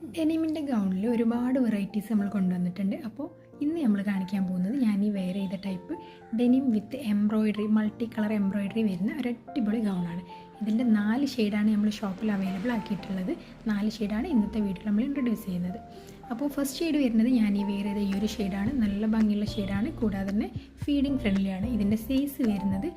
ഡെനിമിന്റെ ഗൗണിൽ ഒരുപാട് വെറൈറ്റീസ് നമ്മൾ കൊണ്ടുവന്നിട്ടുണ്ട്. അപ്പോൾ ഇന്ന് നമ്മൾ കാണിക്കാൻ പോകുന്നത് ഞാൻ ഈ വെയർ ചെയ്ത type denim with embroidery multi colour embroidery വരുന്ന ഒരു അടിപൊളി ഗൗണാണ് ഇതിന്റെ നാല് ഷെയ്ഡാണ് നമ്മൾ ഷോപ്പിൽ അവൈലബിൾ ആക്കിയിട്ടുള്ളത്. നാല് ഷെയ്ഡാണ് ഇന്നത്തെ വീട്ടിൽ നമ്മൾ ഇൻട്രൊഡ്യൂസ് ചെയ്യുന്നത്. അപ്പോൾ ഫസ്റ്റ് ഷെയ്ഡ് വരുന്നത് ഞാൻ ഈ വെയർ ചെയ്ത ഈ ഒരു ഷെയ്ഡാണ് നല്ല ഭംഗിയുള്ള ഷെയ്ഡാണ് കൂടാതെ തന്നെ ഫീഡിങ് ഫ്രണ്ട്ലിയാണ് ഇതിന്റെ സൈസ് വരുന്നത്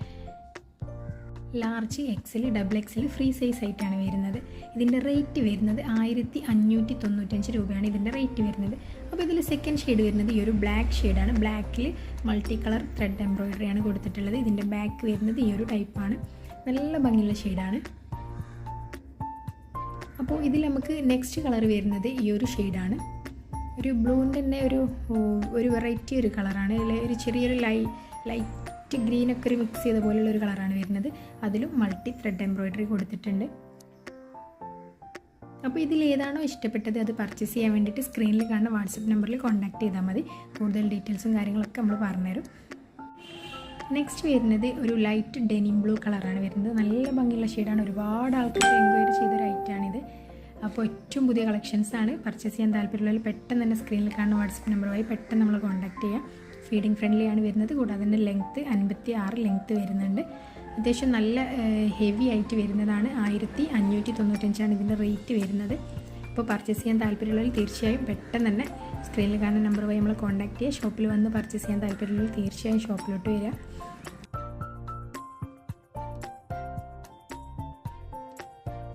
ലാർജ് എക്സിൽ ഡബിൾ എക്സിൽ ഫ്രീ സൈസ് ആയിട്ടാണ് വരുന്നത്. ഇതിന്റെ റേറ്റ് വരുന്നത് ആയിരത്തി അഞ്ഞൂറ്റി തൊണ്ണൂറ്റഞ്ച് രൂപയാണ് ഇതിന്റെ റേറ്റ് വരുന്നത്. അപ്പോൾ ഇതിൽ സെക്കൻഡ് ഷെയ്ഡ് വരുന്നത് ഈ ഒരു ബ്ലാക്ക് ഷെയ്ഡാണ് ബ്ലാക്കിൽ മൾട്ടി കളർ ത്രെഡ് എംബ്രോയിഡറിയാണ് കൊടുത്തിട്ടുള്ളത്. ഇതിന്റെ ബാക്ക് വരുന്നത് ഈ ഒരു ടൈപ്പാണ് നല്ല ഭംഗിയുള്ള ഷെയ്ഡാണ് അപ്പോൾ ഇതിൽ നമുക്ക് നെക്സ്റ്റ് കളർ വരുന്നത് ഈ ഒരു ഷെയ്ഡാണ് ഒരു ബ്ലൂവിന്റെ തന്നെ ഒരു ഒരു വെറൈറ്റി ഒരു കളറാണ് ഒരു ചെറിയൊരു ലൈ ലൈറ്റ് ഗ്രീനൊക്കെ ഒരു മിക്സ് ചെയ്ത പോലുള്ള ഒരു കളറാണ് വരുന്നത്. അതിലും മൾട്ടി ത്രെഡ് എംബ്രോയിഡറി കൊടുത്തിട്ടുണ്ട്. അപ്പോൾ ഇതിൽ ഏതാണോ ഇഷ്ടപ്പെട്ടത് അത് പർച്ചേസ് ചെയ്യാൻ വേണ്ടിയിട്ട് സ്ക്രീനിൽ കാണുന്ന വാട്സപ്പ് നമ്പറിൽ കോൺടാക്ട് ചെയ്താൽ മതി. കൂടുതൽ ഡീറ്റെയിൽസും കാര്യങ്ങളൊക്കെ നമ്മൾ പറഞ്ഞുതരും. നെക്സ്റ്റ് വരുന്നത് ഒരു ലൈറ്റ് ഡെനിം ബ്ലൂ കളറാണ് വരുന്നത്. നല്ല ഭംഗിയുള്ള ഷെയ്ഡാണ് ഒരുപാട് ആൾക്കാർ എൻക്വയറി ചെയ്തൊരു ഐറ്റാണിത് അപ്പോൾ ഏറ്റവും പുതിയ കളക്ഷൻസാണ് പർച്ചേസ് ചെയ്യാൻ താല്പര്യമുള്ളവർ പെട്ടെന്ന് തന്നെ സ്ക്രീനിൽ കാണുന്ന വാട്സപ്പ് നമ്പറുമായി പെട്ടെന്ന് നമ്മൾ കോൺടാക്ട് ചെയ്യാം. ഫീഡിങ് ഫ്രണ്ട്ലി ആണ് വരുന്നത്. കൂടാതെ തന്നെ ലെങ്ത്ത് അൻപത്തി ആറ് ലെങ്ത്ത് വരുന്നുണ്ട്. അത്യാവശ്യം നല്ല ഹെവി ആയിട്ട് വരുന്നതാണ്. ആയിരത്തി അഞ്ഞൂറ്റി തൊണ്ണൂറ്റഞ്ചാണ് ഇതിന്റെ റേറ്റ് വരുന്നത്. അപ്പോൾ പർച്ചേസ് ചെയ്യാൻ താല്പര്യമുള്ളവർ തീർച്ചയായും പെട്ടെന്ന് തന്നെ സ്ക്രീനിൽ കാണുന്ന നമ്പർ വഴി നമ്മൾ കോൺടാക്ട് ചെയ്യുക. ഷോപ്പിൽ വന്ന് പർച്ചേസ് ചെയ്യാൻ താല്പര്യമുള്ളവർ തീർച്ചയായും ഷോപ്പിലോട്ട് വരിക.